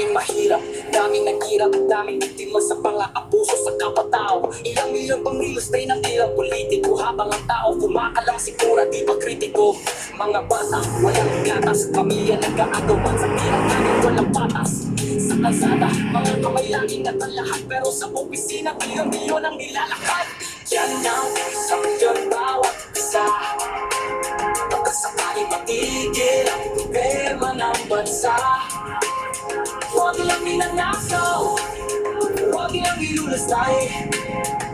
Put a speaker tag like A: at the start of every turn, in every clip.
A: Daming mahirap, daming naghirap Daming biktima sa pang-aabuso sa kapatao Ilang milyon pang real estate ng ilang politiko Habang ang tao kumakalang sigura di ba kritiko? Mga bata, walang gatas Pamilya nag-aagawan sa tirang galing walang patas. Sa kalsada, mga kamay laging at ang lahat Pero sa opisina, milyon-milyon ang nilalakad. Yan ang isang milyon bawat isa. Baka sakaling matigil ang problema ng bansa Huwag lang minanakaw Huwag lang ilulustay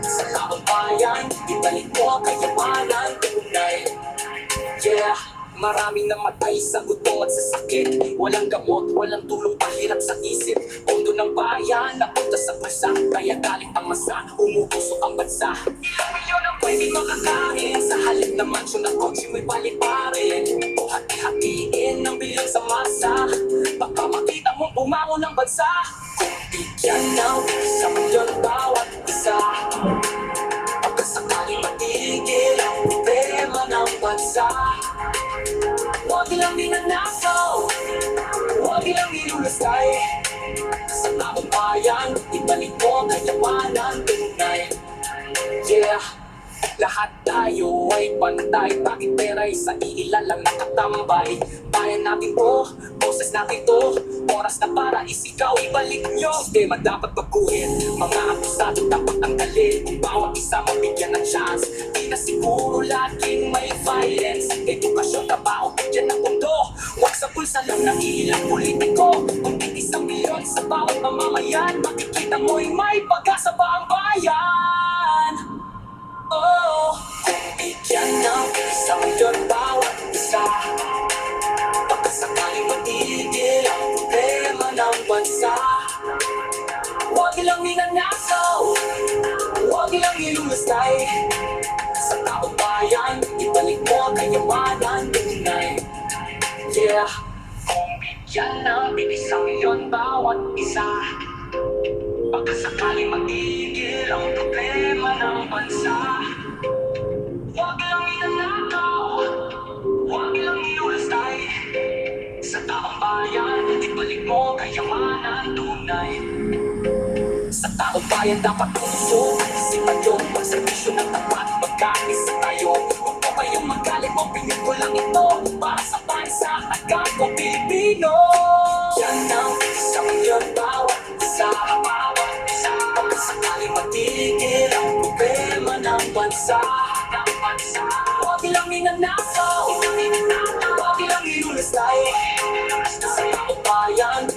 A: Sa taong bayan Ibalik mo ang kayamanan. Tunay. Yeah Maraming namatay sa gutom at sa sakit. Walang gamot, walang tulong, pahirap sa isip. Pondo ng bayan, napunta sa bansa. Kaya galit ang masa, umubusok ang bansa. Ilang milyon ang pwede makakain. Sa halip na mansyon na kotse may palit pa rin O hati-hatiin ng bilang sa masa bumangon ng bansa. Kung bigyan ng isang milyon bawat isa. Baka sakaling matigil ang problema ng bansa. Huwag lang minanakaw. Huwag lang ilulustay Sa taong bayan Ibalik mo ang kayamanan tunay. Yeah lahat tayo ay pantay. Bakit pera'y sa iilan lang nakatambay? Bayan natin to, boses natin to. Oras na para isigaw, ibalik nyo. Sistema dapat baguhin. Mga akusado dapat tanggalin Kung bawat isa mabigyan ng chance. Di na siguro laging may violence. Edukasyon, trabaho, bigyan ng mundo? Huwag sa pulsa lang ng ilang politiko. Kung isang milyon sa bawat mamamayan Makikita mo'y may pag-asa bansa Huwag lang minanakaw Huwag lang ilulustay. Sa taong bayan Ibalik mo kayamanan tunay Yeah Kung bigyan ng isang milyon bawat isa Baka sakaling matigil ang problema ng bansa bayan Ibalik mo kayamanan tunay. Sa taong bayan dapat puso Isipan yung pagservisyo ng tapat Magkaisa tayo. Huwag po kayong magalit Opinion ko lang ito. Para sa bansa at kapwa Pilipino. Yan ang isang milyon bawat isa Bawat isa. Baka sakaling matigil ang problema ng bansa. Ng bansa. Huwag lang minanakaw Huwag lang ilulustay Sa bayan